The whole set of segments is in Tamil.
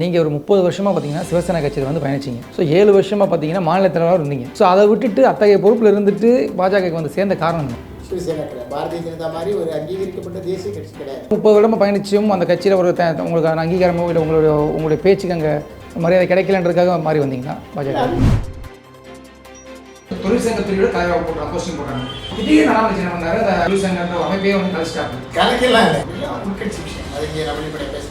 நீங்கள் ஒரு முப்பது வருஷமாக பார்த்தீங்கன்னா சிவசேனா கட்சியில் வந்து பயணிச்சிங்க. ஸோ ஏழு வருஷமாக பார்த்தீங்கன்னா மாநில தலைவராக இருந்தீங்க. ஸோ அதை விட்டுட்டு அத்தகைய பொறுப்பில் இருந்துட்டு பாஜகவுக்கு வந்து சேர்ந்த காரணம் என்ன? சிவசேனா கிடையாது பாரதிய ஜனதா மாதிரி ஒரு அங்கீகரிக்கப்பட்ட தேசிய கட்சி கிடையாது. முப்பது வருடமாக பயணிச்சும் அந்த கட்சியில் ஒரு உங்களுக்கு அங்கீகாரமோ இல்லை உங்களுடைய உங்களுடைய பேச்சுக்கு அங்கே மரியாதை கிடைக்கலன்றதுக்காக மாறி வந்தீங்களா பாஜக? தொழிற்சங்க தலைவராக போட்டாங்க கொஸ்டின் போட்டாங்க. திடீர்னு அனாமதி வந்தாரு அந்த தொழிற்சங்கன்ற அமைப்பே வந்து இல்லை. எல்லாம் உள்கட்சி விஷயம். அது இங்கே நம்ம வெளிப்படையாக பேச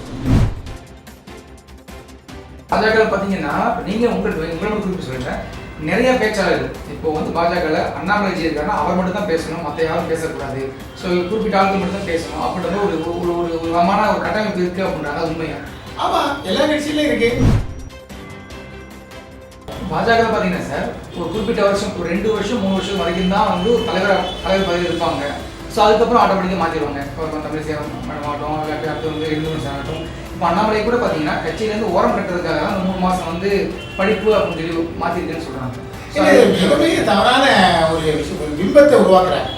பாஜக பார்த்தீங்கன்னா நீங்கள் உங்களுக்கு உங்களை குறிப்பிட்டு சொல்லுங்கள் நிறைய பேச்சாளர்கள் இப்போ வந்து பாஜகவில் அண்ணாமலைஜி இருக்காருன்னா அவர் மட்டும் தான் பேசணும் மற்ற யாரும் பேசக்கூடாது. ஸோ குறிப்பிட்ட ஆட்கள் மட்டும் தான் பேசணும். அப்படின்ற ஒரு ஒரு ஒரு ஒரு விதமான ஒரு கட்டமைப்பு இருக்குது அப்படின்றாங்க. உண்மையா? ஆமாம் எல்லா கட்சியிலும் இருக்கு. பாஜக பார்த்தீங்கன்னா சார் ஒரு குறிப்பிட்ட வருஷம் ஒரு ரெண்டு வருஷம் மூணு வருஷம் வரைக்கும் தான் வந்து ஒரு தலைவர் தலைவர் பதவியில் இருப்பாங்க. ஸோ அதுக்கப்புறம் ஆட்டோமேட்டிக்காக மாற்றிடுவாங்க இப்போ தமிழ் சேவம் மேடம் ஆகட்டும் அடுத்து வந்து எழுந்து ஆகட்டும். இப்போ அண்ணாமலை கூட பார்த்தீங்கன்னா கட்சியிலேருந்து ஓரம் கட்டுறதுக்காக தான் மூணு மாதம் வந்து படிப்பு அப்படின்னு சொல்லி மாற்றிருக்குன்னு சொல்கிறாங்க இது மிகப்பெரிய தவறான ஒரு விஷயம் ஒரு பிம்பத்தை உருவாக்குறாங்க.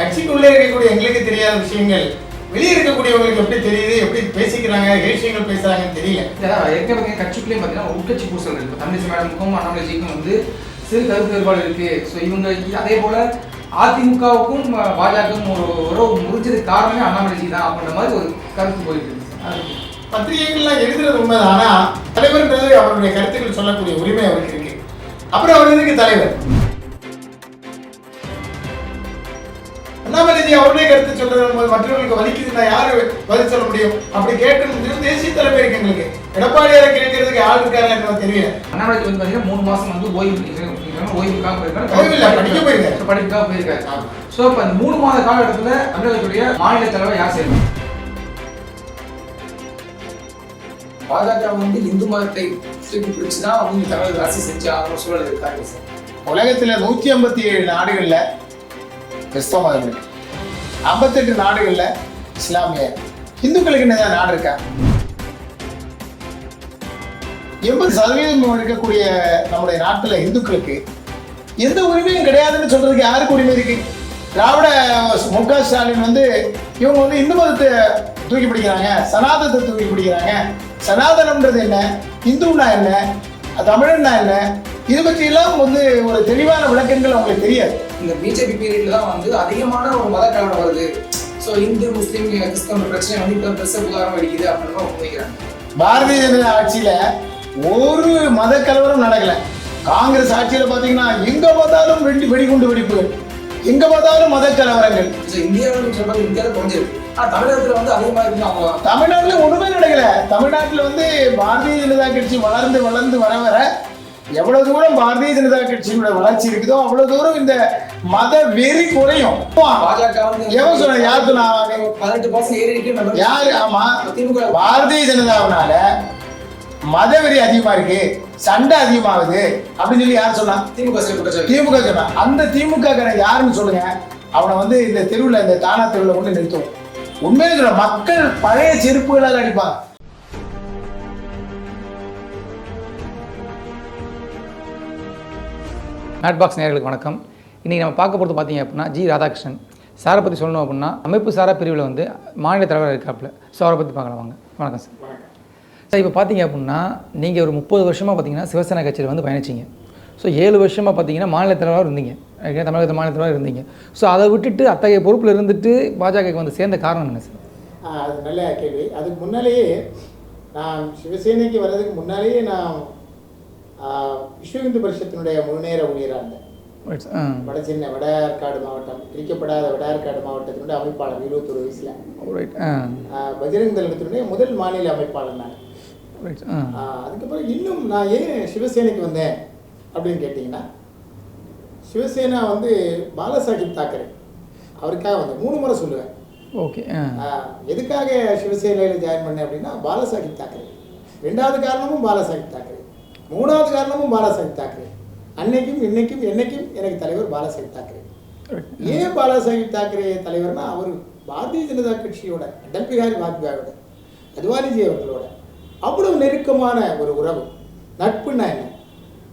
கட்சிக்குள்ளே இருக்கக்கூடிய எங்களுக்கு தெரியாத விஷயங்கள் வெளியே இருக்கக்கூடியவங்களுக்கு எப்படி தெரியுது எப்படி பேசிக்கிறாங்க விஷயங்கள் பேசுறாங்கன்னு தெரியல. ஏற்கனவே கட்சிக்குள்ளேயும் பார்த்தீங்கன்னா உட்கட்சி பூசல் இருக்கு. தமிழிசை மேடமுக்கும் அண்ணாமலைஜிக்கும் வந்து சிறு கருத்து வேறுபாடு இருக்கு. ஸோ இவங்க அதே போல அதிமுகவுக்கும் பாஜகவும் ஒரு உறவு முறிஞ்சதுக்கு காரணமே அண்ணாமலைஜி தான் அப்படின்ற மாதிரி ஒரு கருத்து போயிட்டு இருக்கு. அது பத்திரிகைகள்லாம் எழுதுறது உண்மைதான். ஆனா தலைவர்ன்றது அவருடைய கருத்துக்கள் சொல்லக்கூடிய உரிமை அவருக்கு இருக்கு. அப்புறம் அவர் எதுக்கு தலைவர்? அண்ணாமலைஜி அவருடைய கருத்து சொல்றது மற்றவர்களுக்கு வலிக்குதுன்னா யாரு பதில் சொல்ல முடியும்? அப்படி முடியும் தேசிய தலைமை இருக்கு எங்களுக்கு. எடப்பாடியாரை கேட்கறதுக்கு ஆள் எனக்கு தெரியல. அண்ணாமலை வந்து பார்த்தீங்கன்னா மூணு மாசம் வந்து ஓய்வு ஓய்வுக்காக போயிருக்காரு. ஓய்வு இல்ல, படிக்க போயிருக்காரு. படிப்புக்காக போயிருக்காரு. ஸோ இப்போ மூணு மாத காலகட்டத்தில் தமிழகத்துடைய மாநில தலைவர் யார் செய்யணும் பாஜக வந்து இந்து மதத்தை தூக்கி பிடிச்சு தான் வந்து தமிழக அரசு செஞ்சு ஆகிற சூழல் இருக்காங்க சார். உலகத்துல நூத்தி ஐம்பத்தி ஏழு நாடுகள்ல கிறிஸ்தவ மதம் இருக்கு. ஐம்பத்தெட்டு நாடுகள்ல இஸ்லாமிய. இந்துக்களுக்கு என்ன நாடு இருக்கா? எண்பது சதவீதம் இருக்கக்கூடிய நம்முடைய நாட்டுல இந்துக்களுக்கு எந்த உரிமையும் கிடையாதுன்னு சொல்றதுக்கு யாருக்கு உரிமை இருக்கு? திராவிட மு க ஸ்டாலின் வந்து இவங்க வந்து இந்து மதத்தை தூக்கி பிடிக்கிறாங்க சனாதனத்தை தூக்கி பிடிக்கிறாங்க. சனாதனம்ன்றது என்ன? இந்துன்னா என்ன? தமிழன்னா என்ன? இது பற்றியெல்லாம் வந்து ஒரு தெளிவான விளக்கங்கள் அவங்களுக்கு தெரியாது. இந்த பிஜேபி பீரியட்ல தான் வந்து அதிகமான ஒரு மத கலவரம் வருது. ஸோ இந்து முஸ்லீம் கிறிஸ்தவ பிரச்சனை வந்து இப்போ பெருசாக உதாரணம் அடிக்குது அப்படின்னு பாரதிய ஜனதா ஆட்சியில ஒரு மத கலவரம் நடக்கல. காங்கிரஸ் ஆட்சியில பாத்தீங்கன்னா எங்க பார்த்தாலும் வெடி வெடிகுண்டு வெடிப்புகள். எங்க பார்த்தாலும் மத கலவரங்கள் இந்தியாவில் சொல்றது இந்தியாவில் குறைஞ்சிருக்கு தமிழகத்தில் வந்து இருக்குன்னு அவங்க தமிழ்நாட்டுல ஒண்ணுமே நடக்கல. தமிழ்நாட்டுல வந்து பாரதிய ஜனதா கட்சி வளர்ந்து வளர்ந்து வர வர எவ்வளவு தூரம் பாரதிய ஜனதா கட்சியோட வளர்ச்சி இருக்குதோ அவ்வளவு தூரம் இந்த மத வெறி குறையும். எவன் சொன்ன யார் சொன்னா? யாரு? ஆமா. பாரதிய ஜனதாவினால மதவெறி அதிகமா இருக்கு சண்டை அதிகமாகுது அப்படின்னு சொல்லி யார் சொன்னா? திமுக திமுக சொன்னா. அந்த திமுக யாருன்னு சொல்லுங்க. அவனை வந்து இந்த தெருவில் இந்த தானா தெருவில் கொண்டு நிறுத்துவோம் உண்மையில சொல்ற மக்கள் பழைய செருப்புகளால் அடிப்பாங்க. மேட் பாக்ஸ் நேயர்களுக்கு வணக்கம். இன்றைக்கி நம்ம பார்க்க போகிறது பார்த்தீங்க அப்படின்னா ஜி ராதாகிருஷ்ணன். சாரை பற்றி சொல்லணும் அப்படின்னா அமைப்பு சாரா பிரிவில் வந்து மாநில தலைவர் இருக்காப்புல. ஸோ அவரை பற்றி பார்க்கலாம் வாங்க. வணக்கம் சார். சார் இப்போ பார்த்தீங்க அப்படின்னா நீங்கள் ஒரு முப்பது வருஷமாக பார்த்தீங்கன்னா சிவசேனா கட்சியில் வந்து பயணிச்சிங்க. ஸோ ஏழு வருஷமாக பார்த்தீங்கன்னா மாநில தலைவராக இருந்தீங்க தமிழகத்து மாநில தலைவராக இருந்தீங்க. ஸோ அதை விட்டுட்டு அத்தகைய பொறுப்பில் இருந்துட்டு பாஜகவுக்கு வந்து சேர்ந்த காரணம் என்ன சார்? அது நல்ல கேள்வி. அதுக்கு முன்னாலேயே நான் சிவசேனைக்கு வர்றதுக்கு முன்னாலேயே நான் விஸ்வ இந்து பரிஷத்தினுடைய முழுநேர ஊழியராக இருந்தேன். வட சென்னை வடார்காடு மாவட்டம் பிரிக்கப்படாத வடார்காடு மாவட்டத்தினுடைய அமைப்பாளர் இருபத்தொரு வயசுல பஜ்ரங் தளத்தினுடைய முதல் மாநில அமைப்பாளர் நான். அதுக்கப்புறம் இன்னும் நான் ஏன் சிவசேனைக்கு வந்தேன் அப்படின்னு கேட்டிங்கன்னா சிவசேனா வந்து பாலாசாஹிப் தாக்கரே. அவருக்காக வந்தேன். மூணு முறை சொல்லுவேன். ஓகே எதுக்காக சிவசேனையில் ஜாயின் பண்ணேன் அப்படின்னா பாலாசாஹிப் தாக்கரே. ரெண்டாவது காரணமும் பாலாசாஹிப் தாக்கரே. மூணாவது காரணமும் பாலாசாஹிப் தாக்கரே. அன்னைக்கும் இன்னைக்கும் என்னைக்கும் எனக்கு தலைவர் பாலாசாஹிப் தாக்கரே. ஏன் பாலாசாஹிப் தாக்கரே தலைவர்னா அவர் பாரதிய ஜனதா கட்சியோட அடல் பிகாரி வாஜ்பாயோட அத்வானிஜி அவர்களோட அவ்வளவு நெருக்கமான ஒரு உறவு. நட்புன்னா என்ன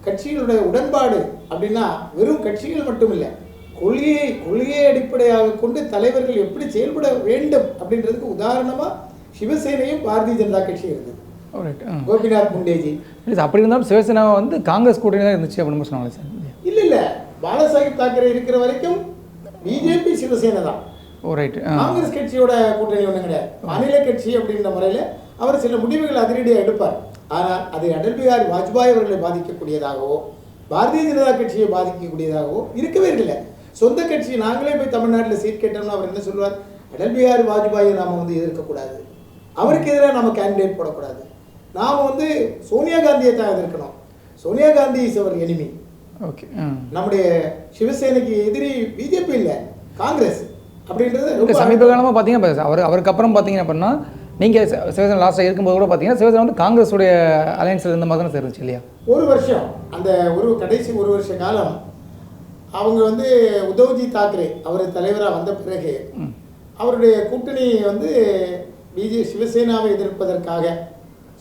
கட்சிகளுடைய உடன்பாடு அப்படின்னா வெறும் கட்சிகள் மட்டும் இல்லை கொள்கையை கொள்கையை அடிப்படையாக கொண்டு தலைவர்கள் எப்படி செயல்பட வேண்டும் அப்படின்றதுக்கு உதாரணமாக சிவசேனையும் பாரதிய ஜனதா கட்சியும் இருந்தது. ரைட் கோபிநாத் முண்டேஜி. அப்படி இருந்தாலும் சிவசேனா வந்து காங்கிரஸ் கூட்டணி தான் இருந்துச்சு அப்படின்னு சொன்னாங்களே சார். இல்ல இல்ல. பாலாசாஹிப் தாக்கரே இருக்கிற வரைக்கும் பிஜேபி சிவசேனா தான். ஓ ரைட்டு காங்கிரஸ் கட்சியோட கூட்டணி ஒன்றும் கிடையாது. மாநில கட்சி அப்படின்ற முறையில் அவர் சில முடிவுகள் அதிரடியாக எடுப்பார். ஆனால் அது அடல் பிகாரி வாஜ்பாய் அவர்களை பாதிக்கக்கூடியதாகவோ பாரதிய ஜனதா கட்சியை பாதிக்கக்கூடியதாகவோ இருக்கவே இல்லை. சொந்த கட்சி நாங்களே போய் தமிழ்நாட்டில் சீட் கேட்டோம்னா அவர் என்ன சொல்வார் அடல் பிகாரி வாஜ்பாயை நாம் வந்து எதிர்க்கக்கூடாது. அவருக்கு எதிராக நம்ம கேண்டிடேட் போடக்கூடாது. நாம் வந்து சோனியா காந்தியை தான் எதிர்க்கணும். Sonia Gandhi is our enemy okay நம்முடைய சிவசேனைக்கு எதிரி பிஜேபி இல்லை காங்கிரஸ் அப்படின்றது சமீப காலமாக பார்த்தீங்கன்னா அவர் அவருக்கு அப்புறம் பார்த்தீங்க அப்படின்னா நீங்கள் சிவசேனா லாஸ்ட்டாக இருக்கும்போது கூட பார்த்தீங்கன்னா சிவசேனா வந்து காங்கிரஸுடைய அலையன்ஸில் இருந்த மாதிரி தானே இருந்துச்சு இல்லையா? ஒரு வருஷம் அந்த ஒரு கடைசி ஒரு வருஷ காலம் அவங்க வந்து உத்தவ்ஜி தாக்கரே அவர் தலைவராக வந்த பிறகு அவருடைய கூட்டணி வந்து பிஜே சிவசேனாவை எதிர்ப்பதற்காக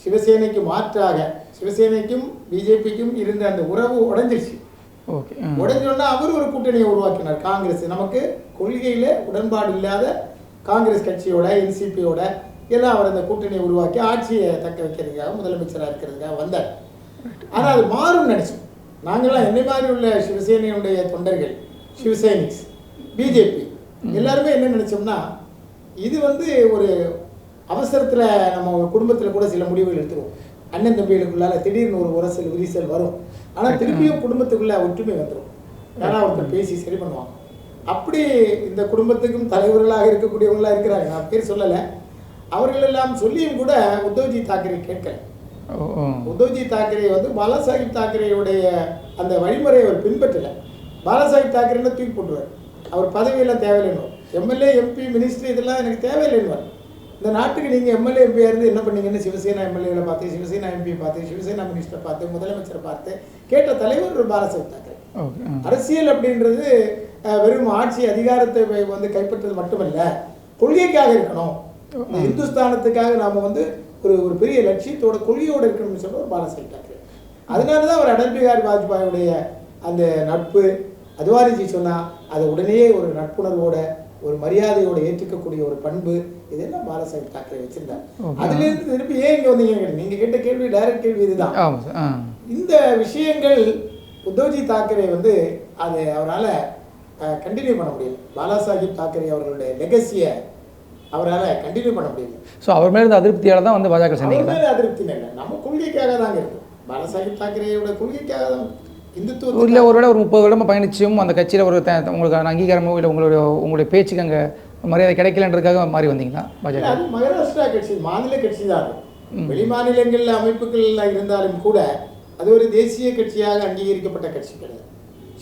சிவசேனைக்கு மாற்றாக சிவசேனைக்கும் பிஜேபிக்கும் இருந்த அந்த உறவு உடைஞ்சிருச்சு. ஓகே ம். உடைஞ்சோன்னா அவர் ஒரு கூட்டணியை உருவாக்கினார் காங்கிரஸ். நமக்கு கொள்கையில உடன்பாடு இல்லாத காங்கிரஸ் கட்சியோட என்சிபியோட எல்லாம் அவர் அந்த கூட்டணியை உருவாக்கி ஆட்சியை தக்க வைக்கிறதுக்காக முதலமைச்சராக இருக்கிறதுக்காக வந்தார். ஆனால் அது மாறும் நினைச்சோம். நாங்களாம் என்னை மாதிரி உள்ள சிவசேனையுடைய தொண்டர்கள் சிவசைனிக்ஸ் பிஜேபி எல்லாருமே என்ன நினைச்சோம்னா இது வந்து ஒரு அவசரத்தில் நம்ம குடும்பத்தில் கூட சில முடிவுகள் எடுத்துருவோம். அண்ணன் தம்பிகளுக்குள்ளால திடீர்னு ஒரு உரசல் விரிசல் வரும். ஆனால் திருப்பியும் குடும்பத்துக்குள்ள ஒற்றுமை வந்துடும் யாராவது ஒருத்தர் பேசி சரி பண்ணுவாங்க. அப்படி இந்த குடும்பத்துக்கும் தலைவர்களாக இருக்கக்கூடியவங்களா இருக்கிறாங்க. நான் பேர் சொல்லலை. அவர்கள் எல்லாம் சொல்லியும் கூட உத்தவ்ஜி தாக்கரே கேட்கல. உத்தவ்ஜி தாக்கரே வந்து பாலாசாஹிப் தாக்கரேயுடைய அந்த வழிமுறையை அவர் பின்பற்றல. பாலாசாஹிப் தாக்கரேன்னு தூக்கி போட்டுருவார்? அவர் பதவியெல்லாம் தேவையில்லைன்னு எம்எல்ஏ எம்பி மினிஸ்ட்ரி இதெல்லாம் எனக்கு தேவையில்லைன்னு இந்த நாட்டுக்கு நீங்கள் எம்எல்ஏ எம்பியாக இருந்து என்ன பண்ணீங்கன்னு சிவசேனா எம்எல்ஏல பார்த்து சிவசேனா எம்பியை பார்த்து சிவசேனா மினிஸ்டரை பார்த்து முதலமைச்சரை பார்த்து கேட்ட தலைவர் ஒரு பாலாசாஹிப் தாக்கரே. அரசியல் அப்படின்றது வெறும் ஆட்சி அதிகாரத்தை வந்து கைப்பற்றது மட்டுமல்ல கொள்கைக்காக இருக்கணும். இந்துஸ்தானத்துக்காக நாம வந்து ஒரு ஒரு பெரிய லட்சியத்தோட கொள்கையோட இருக்கணும்னு சொல்ல ஒரு பாலாசாஹிப் தாக்கரே அதனால தான் அவர் அடல் பிகாரி வாஜ்பாயுடைய அந்த நட்பு அதுவாரிஜி சொன்னா அதை உடனே ஒரு நட்புணர்வோட ஒரு மரியாதையோட ஏற்றுக்கக்கூடிய ஒரு பண்பு இதெல்லாம் பாலாசாஹிப் தாக்கரே வச்சிருந்தார். Okay. அதுல இருந்து திருப்பி ஏன் இங்க வந்தீங்க கேட்டீங்க. நீங்க கேட்ட கேள்வி டைரக்ட் கேள்வி இதுதான். இந்த விஷயங்கள் உத்தவ்ஜி தாக்கரே வந்து அதை அவரால் கண்டினியூ பண்ண முடியல. பாலாசாஹிப் தாக்கரே அவர்களுடைய லெகசியை அவரால் கண்டினியூ பண்ண முடியல. ஸோ அவர் மேலே இருந்த அதிருப்தியால் தான் வந்து பாஜக மேல அதிருப்தி இல்லை. நம்ம கொள்கைக்காக தாங்க இருக்கும் பாலாசாஹிப் தாக்கரேயோட கொள்கைக்காக தான் இந்துத்துவ இல்லை ஒருவேளை ஒரு முப்பது வருடமாக பயணிச்சும் அந்த கட்சியில் ஒரு உங்களுக்கு அங்கீகாரமோ இல்லை உங்களுடைய உங்களுடைய பேச்சுக்கு அங்கே மரியாதை கிடைக்கலன்றதுக்காக மாறி வந்தீங்களா பாஜக? அது மகாராஷ்டிரா கட்சி மாநில கட்சி தான். வெளி மாநிலங்கள்ல அமைப்புகள் இருந்தாலும் கூட அது ஒரு தேசிய கட்சியாக அங்கீகரிக்கப்பட்ட கட்சி கிடையாது.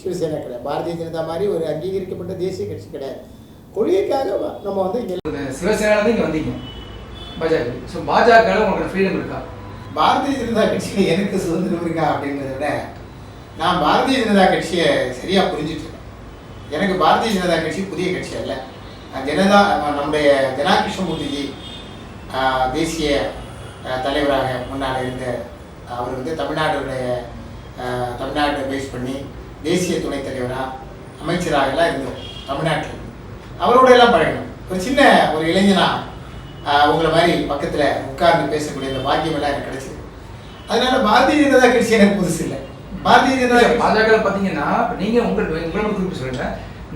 சிவசேனா கிடையாது. பாரதிய ஜனதா மாதிரி ஒரு அங்கீகரிக்கப்பட்ட தேசிய கட்சி கிடையாது. கொள்கைக்காக நம்ம வந்து இங்க சிவசேனாலேருந்து இங்கே வந்தீங்க பாஜக. ஸோ பாஜகவில் உங்களுக்கு ஃப்ரீடம் இருக்கா? பாரதிய ஜனதா கட்சியில் எனக்கு சுதந்திரம் இருக்கா அப்படிங்கிறத விட நான் பாரதிய ஜனதா கட்சியை சரியாக புரிஞ்சுட்டு இருக்கேன். எனக்கு பாரதிய ஜனதா கட்சி புதிய கட்சி அல்ல. ஜனதா நம்ம- நம்முடைய ஜனா கிருஷ்ணமூர்த்திஜி ஆஹ், தேசிய தலைவராக முன்னால் இருந்த அவர் வந்து தமிழ்நாடுடைய தமிழ்நாட்டை பேஸ் பண்ணி தேசிய துணைத் தலைவராக அமைச்சராக எல்லாம் இருந்தோம் தமிழ்நாட்டில். அவரோட எல்லாம் பழகணும். ஒரு சின்ன ஒரு இளைஞனா உங்களை மாதிரி பக்கத்தில் உட்கார்ந்து பேசக்கூடிய அந்த பாக்கியம் எல்லாம் எனக்கு கிடைச்சது. அதனால பாரதிய ஜனதா கட்சி எனக்கு புதுசு இல்லை. பாரதிய ஜனதா பாஜக பார்த்தீங்கன்னா இப்போ நீங்கள் உங்கள் உங்களை மட்டும் குறிப்பிட்டு சொல்லுங்க.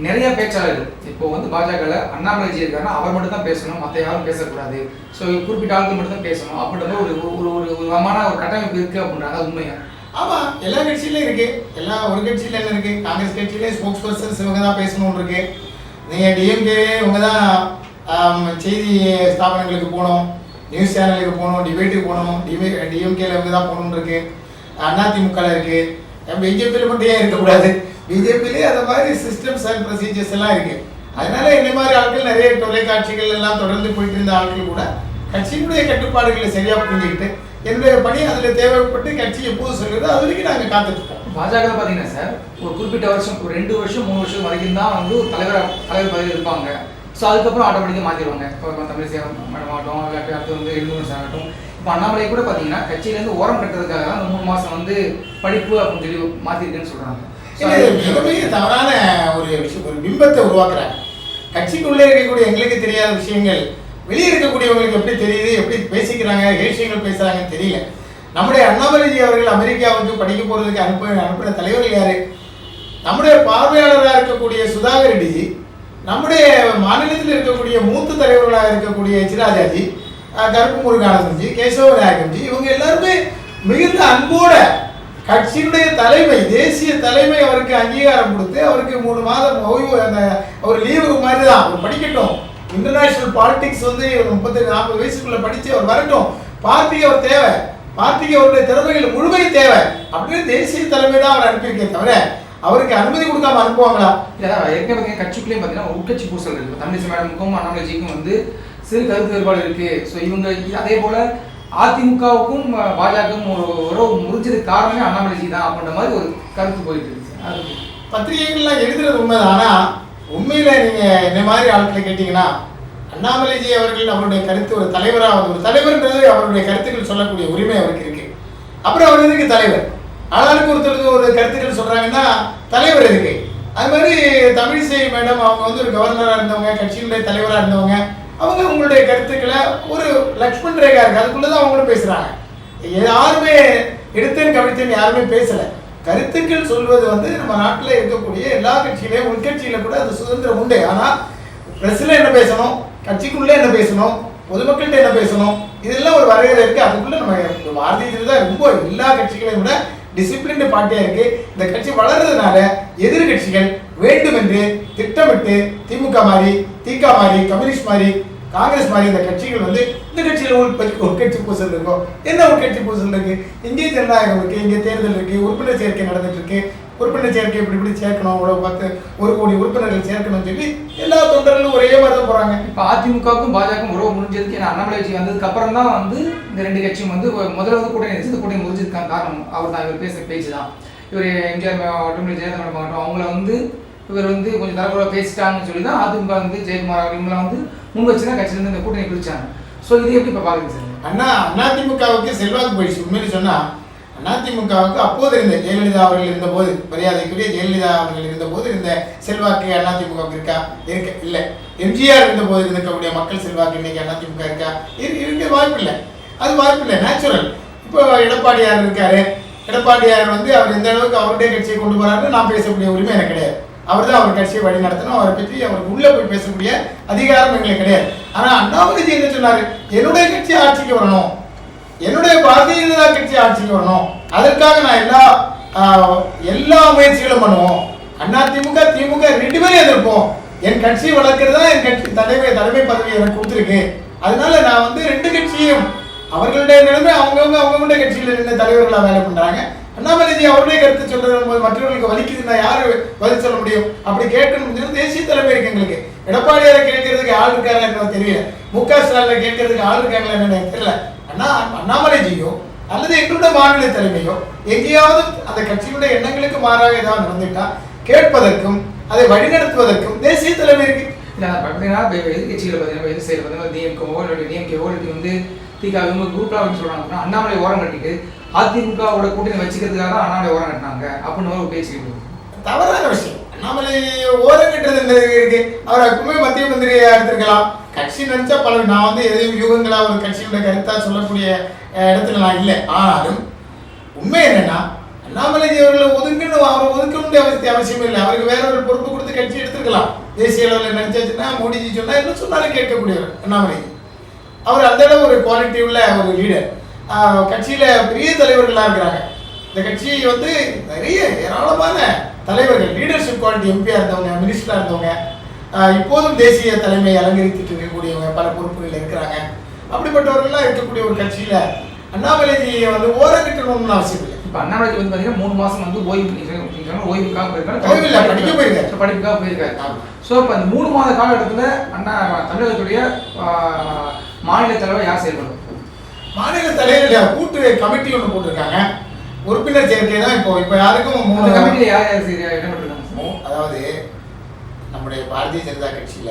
நிறைய பேச்சாளர்கள் இப்போ வந்து பாஜகவில் அண்ணாமலைஜி இருக்காருன்னா அவர் மட்டும் தான் பேசணும் மற்ற யாரும் பேசக்கூடாது. ஸோ குறிப்பிட்ட ஆட்கள் மட்டும் தான் பேசணும். அப்படின்ற ஒரு ஒரு ஒரு விதமான ஒரு கட்டமைப்பு இருக்குது அப்படின்றாங்க. உண்மையா? ஆமா எல்லா கட்சியிலும் இருக்கு. எல்லா ஒரு கட்சியில என்ன இருக்கு? காங்கிரஸ் கட்சியிலே ஸ்போக்ஸ் பர்சன்ஸ் இவங்க தான் பேசணும்னு இருக்கு. நீங்கள் டிஎம்கே இவங்க தான் செய்தி ஸ்தாபனங்களுக்கு போகணும் நியூஸ் சேனலுக்கு போகணும் டிபேட்டுக்கு போகணும் டிபே டிஎம்கேல இவங்க தான் போகணும்னு இருக்கு. அதிமுகவில் இருக்கு. பிஜேபியில் மட்டும் ஏன் இருக்கக்கூடாது? பிஜேபியிலே அந்த மாதிரி சிஸ்டம்ஸ் அண்ட் ப்ரொசீஜர்ஸ் எல்லாம் இருக்கு. அதனால இந்த மாதிரி ஆட்கள் நிறைய தொலைக்காட்சிகள் எல்லாம் தொடர்ந்து போயிட்டு இருந்த ஆட்கள் கூட கட்சியினுடைய கட்டுப்பாடுகளை சரியாக புரிஞ்சுக்கிட்டு என்னுடைய பணி அதில் தேவைப்பட்டு கட்சி எப்போது சொல்கிறதோ அது வரைக்கும் நாங்கள் காத்துட்டு பாஜக பார்த்தீங்கன்னா சார் ஒரு குறிப்பிட்ட வருஷம் ஒரு ரெண்டு வருஷம் மூணு வருஷம் வரைக்கும் தான் வந்து ஒரு தலைவர் தலைவர் பதவியில் இருப்பாங்க. ஸோ அதுக்கப்புறம் ஆட்டோமேட்டிக்காக மாற்றிடுவாங்க இப்போ தமிழிசை மேடம் ஆகட்டும் இல்லாட்டி அடுத்து வந்து எழுநூறு ஆகட்டும். இப்போ அண்ணாமலை கூட பார்த்தீங்கன்னா கட்சியிலேருந்து ஓரம் கட்டுறதுக்காக தான் அந்த மூணு மாதம் வந்து படிப்பு அப்படின்னு சொல்லி மாற்றிருக்கேன்னு சொல்கிறாங்க இது மிகப்பெரிய தவறான ஒரு விஷயம் ஒரு பிம்பத்தை உருவாக்குறாங்க. கட்சிக்குள்ளே இருக்கக்கூடிய எங்களுக்கு தெரியாத விஷயங்கள் வெளியே இருக்கக்கூடியவங்களுக்கு எப்படி தெரியுது எப்படி பேசிக்கிறாங்க ஏசியங்கள் பேசுறாங்கன்னு தெரியல. நம்முடைய அண்ணாமலைஜி அவர்கள் அமெரிக்காவுக்கு படிக்க போறதுக்கு அனுப்ப அனுப்பின தலைவர்கள் யாரு? நம்முடைய பார்வையாளராக இருக்கக்கூடிய சுதாகர் ரெட்டிஜி நம்முடைய மாநிலத்தில் இருக்கக்கூடிய மூத்த தலைவர்களாக இருக்கக்கூடிய எச் கருப்பு முருகானந்தன்ஜி கேசவ நாயகம்ஜி இவங்க எல்லாருமே மிகுந்த அன்போட கட்சியினுடைய தலைமை தேசிய தலைமை அவருக்கு அங்கீகாரம் கொடுத்து அவருக்கு மூணு மாதம் ஓய்வு அந்த அவர் லீவு மாதிரி தான் அவர் படிக்கட்டும். இன்டர்நேஷனல் பாலிடிக்ஸ் வந்து முப்பத்தி நாற்பது வயசுக்குள்ள படித்து அவர் வரட்டும். பார்ட்டிக்கு அவர் தேவை. அவருடைய திறமைகள் முழுமை தேவை. அப்படின்னு தேசிய தலைமை தான் அவர் அனுப்பியிருக்கே தவிர அவருக்கு அனுமதி கொடுக்காம அனுப்புவாங்களா? இல்ல ஏற்கனவே கட்சிக்குள்ளேயும் பார்த்தீங்கன்னா உட்கட்சி பூசல் இருக்கு. தமிழிசை மேடமுக்கும் அண்ணாமலைஜிக்கும் வந்து சிறு கருத்து வேறுபாடு இருக்கு. ஸோ இவங்க அதே போல அதிமுகவுக்கும் பாஜகவும் ஒரு உறவு முறிஞ்சதுக்கு காரணமே அண்ணாமலைஜி தான் அப்படின்ற மாதிரி ஒரு கருத்து போயிட்டு இருக்கு பத்திரிகைகள்லாம் எழுதுறது உண்மைதான்? ஆனா உண்மையில நீங்க இந்த மாதிரி ஆட்களை கேட்டீங்கன்னா அண்ணாமலைஜி அவர்கள் அவருடைய கருத்து ஒரு தலைவராக ஒரு தலைவர்ன்றது அவருடைய கருத்துக்கள் சொல்லக்கூடிய உரிமை அவருக்கு இருக்கு. அப்புறம் அவர் இருக்கு தலைவர்? ஆளாளுக்கு ஒருத்தருக்கு ஒரு கருத்துக்கள் சொல்றாங்கன்னா தலைவர் இருக்கு அது மாதிரி தமிழிசை மேடம் அவங்க வந்து ஒரு கவர்னராக இருந்தவங்க கட்சியினுடைய தலைவராக இருந்தவங்க அவங்க உங்களுடைய கருத்துக்களை ஒரு லக்ஷ்மண் ரேகா இருக்கு அதுக்குள்ளதான் அவங்களும் பேசுறாங்க. யாருமே எடுத்தேன் கவிழ்த்தேன் யாருமே பேசல. கருத்துக்கள் சொல்வது வந்து நம்ம நாட்டில் இருக்கக்கூடிய எல்லா கட்சியிலையும் உள்கட்சியில கூட அது சுதந்திரம் உண்டு. ஆனால் பிரஸ்ல என்ன பேசணும்? கட்சிக்குள்ளே என்ன பேசணும்? பொதுமக்கள்கிட்ட என்ன பேசணும்? இதெல்லாம் ஒரு வரையறை இருக்கு. அதுக்குள்ள நம்ம பாரதிய ஜனதா ரொம்ப எல்லா கட்சிகளையும் விட டிசிப்ளின்டு பார்ட்டியா இருக்கு. இந்த கட்சி வளர்றதுனால எதிர்கட்சிகள் வேண்டுமென்று திட்டமிட்டு திமுக மாதிரி திக மாதிரி கம்யூனிஸ்ட் மாதிரி காங்கிரஸ் மாதிரி இந்த கட்சிகள் வந்து இந்த கட்சியில் உள் உட்கட்சி பூசல் இருக்கும். என்ன உட்கட்சி பூசல் இருக்கு? இங்கே ஜனநாயகம் இருக்கு இங்கே தேர்தல் இருக்கு உறுப்பினர் சேர்க்கை நடந்துட்டு இருக்கு. உறுப்பினர் சேர்க்கை இப்படி இப்படி சேர்க்கணும் அவ்வளோ பத்து ஒரு கோடி உறுப்பினர்கள் சேர்க்கணும்னு சொல்லி எல்லா தொண்டர்களும் ஒரே மாதிரி தான் போறாங்க. இப்போ அதிமுகவுக்கும் பாஜகவும் உறவு முடிஞ்சதுக்கு ஏன்னா அண்ணாமலைஜி வந்ததுக்கு அப்புறம் தான் வந்து இந்த ரெண்டு கட்சியும் வந்து வந்து கூட்டணி இந்த கூட்டணி முடிஞ்சதுக்கான காரணம். அவர் தான் இவர் பேசுகிற பேச்சு தான். இவர் எம்ஜிஆர் ஆகட்டும் ஜெயலலிதா மேடம் ஆகட்டும் அவங்கள வந்து இவர் வந்து கொஞ்சம் தரக்குறைவாக பேசிட்டாங்கன்னு சொல்லி தான் அதிமுக வந்து ஜெயக்குமார் இவங்களாம் வந்து முன் வச்சு தான் கட்சியிலேருந்து இந்த கூட்டணி பிரிச்சாங்க. ஸோ இது எப்படி இப்போ பார்க்குறீங்க சார்? அண்ணா அதிமுகவுக்கு செல்வாக்கு போயிடுச்சு. உண்மையில சொன்னா அதிமுகவுக்கு அப்போது இருந்த ஜெயலலிதா அவர்கள் இருந்தபோது மரியாதைக்குரிய ஜெயலலிதா அவர்கள் இருந்தபோது இருந்த செல்வாக்கு அதிமுகவுக்கு இருக்கா? இருக்க இல்லை. எம்ஜிஆர் இருந்தபோது இருக்கக்கூடிய மக்கள் செல்வாக்கு இன்னைக்கு அதிமுக இருக்கா? இருக்க வாய்ப்பு இல்லை அது வாய்ப்பு இல்லை நேச்சுரல் இப்போ எடப்பாடியார் இருக்காரு. எடப்பாடியார் வந்து அவர் எந்த அளவுக்கு அவருடைய கட்சியை கொண்டு போறாருன்னு நான் பேசக்கூடிய உரிமை எனக்கு கிடையாது. அவர் தான் அவர் கட்சியை வழி நடத்தணும். அவரை பற்றி அவருக்கு உள்ளே போய் பேசக்கூடிய அதிகாரம் எங்களுக்கு கிடையாது. ஆனால் அண்ணாமலைஜி என்ன சொன்னார்? என்னுடைய கட்சி ஆட்சிக்கு வரணும். என்னுடைய பாரதிய ஜனதா கட்சி ஆட்சிக்கு வரணும். அதற்காக நான் எல்லா எல்லா முயற்சிகளும் பண்ணுவோம். அண்ணா திமுக திமுக ரெண்டு பேரும் எதிர்ப்போம். என் கட்சியை வளர்க்கறது தான் என் கட்சி தலைமை தலைமை பதவி எனக்கு கொடுத்துருக்கு. அதனால நான் வந்து ரெண்டு கட்சியும் அவர்களுடைய நிலைமை அவங்கவுங்க அவங்கவுங்களுடைய கட்சியில் இருந்த தலைவர்களா வேலை பண்றாங்க. அண்ணாமலைஜி அவருடைய கருத்து சொல்றது மற்றவர்களுக்கு வலிக்குதுன்னா யாரு பதில் சொல்ல முடியும்? அப்படி கேட்கணும் தேசிய தலைமை இருக்கு எங்களுக்கு. எடப்பாடியாரை கேட்கறதுக்கு ஆள் இருக்காங்களா எனக்கு தெரியல. மு க ஸ்டாலின் கேட்கறதுக்கு ஆள் இருக்காங்களா எனக்கு தெரியல. அண்ணா அண்ணாமலைஜியோ அல்லது எங்களுடைய மாநில தலைமையோ எங்கேயாவது அந்த கட்சியினுடைய எண்ணங்களுக்கு மாறாக ஏதாவது நடந்துட்டா கேட்பதற்கும் அதை வழிநடத்துவதற்கும் தேசிய தலைமை இருக்கு. இல்லை பார்த்தீங்கன்னா இப்போ எதிர்கட்சிகளை பார்த்தீங்கன்னா எதிர் பார்த்தீங்கன்னா டிஎம்கேவோ இல்லை டிஎம்கேவோ இல்லை வந்து திக இவங்க குரூப்லாம் வந்து சொல்கிறாங்க அப்படின்னா அண்ணாமலை ஓரம் கட்டிட்டு அதிமுகவோட கூட்டணி வச்சுக்கிறதுக்காக தான் அண்ணாமலை ஓரம் கட்டினாங்க அப்படின்னு ஒரு பேச்சு தவறான விஷயம். அண்ணாமலை ஓரம் கட்டுறது என்ன இருக்கு? அவர் எப்பவுமே மத்திய மந்திரியை எடுத்திருக்கலாம். கட்சி நினைச்சா பல நான் வந்து எதையும் யூகங்களா ஒரு கட்சியோட கருத்தா சொல்லக்கூடிய இடத்துல நான் இல்லை. ஆனாலும் உண்மை என்னன்னா அண்ணாமலைஜி அவர்களை ஒதுங்கணும் அவரை ஒதுக்க வேண்டிய அவசியம் அவசியம் இல்லை. அவருக்கு வேற ஒரு பொறுப்பு கொடுத்து கட்சி எடுத்துக்கலாம் தேசிய அளவில் நினைச்சாச்சுன்னா மோடிஜி சொன்னா என்ன சொன்னாலும் கேட்கக்கூடியவர் அண்ணாமலைஜி அவர் அந்த அளவு ஒரு குவாலிட்டி உள்ள ஒரு லீடர் கட்சியில பெரிய தலைவர்களாக இருக்கிறாங்க. இந்த கட்சி வந்து நிறைய ஏராளமான தலைவர்கள் லீடர்ஷிப் குவாலிட்டி எம்பியா இருந்தவங்க மினிஸ்டரா இருந்தவங்க இப்போதும் தேசிய தலைமை அலங்கரித்துட்டு இருக்கக்கூடியவங்க பல பொறுப்புகள் இருக்கிறாங்க. அப்படிப்பட்டவர்கள்லாம் இருக்கக்கூடிய ஒரு கட்சியில அண்ணாமலைஜியை வந்து ஓரங்கட்டணும்னு அவசியம் இல்லை. இப்போ அண்ணாமலைஜி வந்து பார்த்தீங்கன்னா மூணு மாதம் வந்து ஓய்வு ஓய்வுக்காக போயிருக்காரு. ஓய்வு இல்ல, படிக்க போயிருக்காரு. படிப்புக்காக போயிருக்காரு. ஸோ இப்போ அந்த மூணு மாத காலகட்டத்தில் அண்ணா தமிழகத்துடைய மாநில தலைவர் யார் செயல்படும் மாநில தலைவர் கூட்டு கமிட்டி ஒன்று போட்டிருக்காங்க. உறுப்பினர் சேர்க்கை தான் இப்போ இப்போ யாருக்கும் மூணு கமிட்டியில் யார் யார் இடம்பெற்றிருக்காங்க அதாவது நம்முடைய பாரதிய ஜனதா கட்சியில